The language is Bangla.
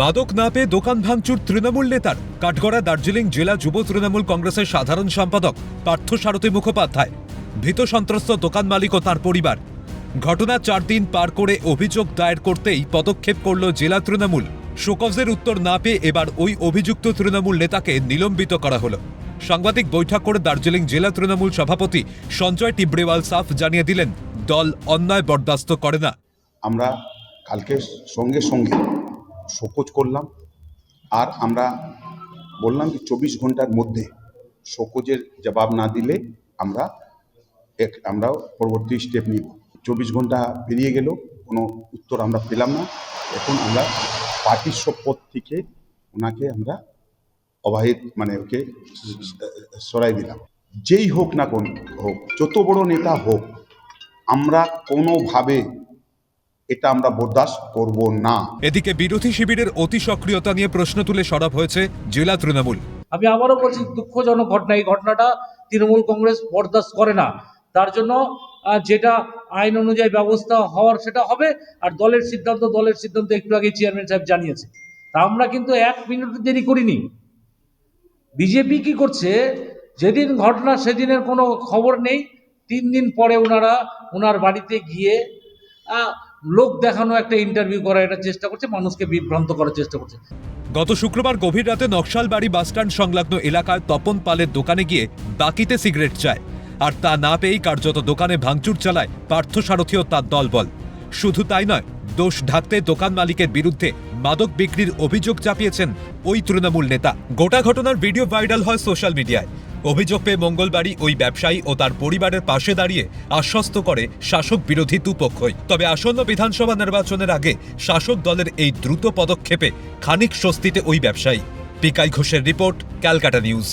মাদক না পেয়ে দোকান ভাঙচুর তৃণমূল নেতার। কাঠগড়া দার্জিলিং জেলা যুব তৃণমূল কংগ্রেসের সাধারণ সম্পাদক পার্থ সারথী মুখোপাধ্যায়। ভীত সন্ত্রস্ত দোকান মালিক ও তার পরিবার। ঘটনা চার দিন পার করে অভিযোগ দায়ের করতেই পদক্ষেপ করল জেলা তৃণমূল। শোকজের উত্তর না পেয়ে এবার ওই অভিযুক্ত তৃণমূল নেতাকে নিলম্বিত করা হলো। সাংবাদিক বৈঠক করে দার্জিলিং জেলা তৃণমূল সভাপতি সঞ্জয় টিবড়েওয়াল সাফ জানিয়ে দিলেন, দল অন্যায় বরদাস্ত করে না। আমরা কালকে সঙ্গে সঙ্গে শোকজ করলাম। আর আমরা বললাম যে চব্বিশ ঘণ্টার মধ্যে শোকজের জবাব না দিলে আমরা এক আমরা পরবর্তী স্টেপ নিব। চব্বিশ ঘণ্টা পেরিয়ে গেল, কোনো উত্তর আমরা পেলাম না। এখন আমরা পার্টির শপথ থেকে ওনাকে আমরা অবাহিত মানে ওকে সরাই দিলাম। যেই হোক না কোন হোক, যত বড় নেতা হোক, আমরা কোনোভাবে এটা আমরা বরদাস্ত করব না। এদিকে বিরোধী শিবিরের অতি সক্রিয়তা নিয়ে প্রশ্ন তুলে সরব হয়েছে জেলা তৃণমূল। আমি আবারও বলছি দুঃখজনক ঘটনা এই ঘটনাটা তৃণমূল কংগ্রেস বরদাস্ত করে না। তার জন্য আহ, যেটা আইন অনুযায়ী ব্যবস্থা হওয়ার সেটা হবে আর দলের সিদ্ধান্ত দলের সিদ্ধান্ত একটু আগে চেয়ারম্যান সাহেব জানিয়েছে। তা আমরা কিন্তু এক মিনিট দেরি করিনি। বিজেপি কি করছে যেদিন ঘটনা সেদিনের কোনো খবর নেই তিন দিন পরে ওনারা ওনার বাড়িতে গিয়ে লোক দেখানো একটা ইন্টারভিউ করার একটা চেষ্টা করছে, মানুষকে বিভ্রান্ত করার চেষ্টা করছে। গত শুক্রবার গভীর রাতে নকশালবাড়ি বাসস্ট্যান্ড সংলগ্ন এলাকায় তপন পালের দোকানে গিয়ে বাকিতে সিগারেট চায়। আর তা না পেয়েই কার্যত দোকানে ভাঙচুর চালায় পার্থ সারথী ও তার দলবল। শুধু তাই নয়, দোষ ঢাকতে দোকান মালিকের বিরুদ্ধে মাদক বিক্রির অভিযোগ চাপিয়েছেন ওই তৃণমূল নেতা। গোটা ঘটনার ভিডিও ভাইরাল হয় সোশ্যাল মিডিয়ায়। অভিযোগ পেয়ে মঙ্গলবারই ওই ব্যবসায়ী ও তার পরিবারের পাশে দাঁড়িয়ে আশ্বস্ত করে শাসক বিরোধী দুপক্ষই তবে আসন্ন বিধানসভা নির্বাচনের আগে শাসক দলের এই দ্রুত পদক্ষেপে খানিক স্বস্তিতে ওই ব্যবসায়ী। পিকাই ঘোষের রিপোর্ট, ক্যালকাটা নিউজ।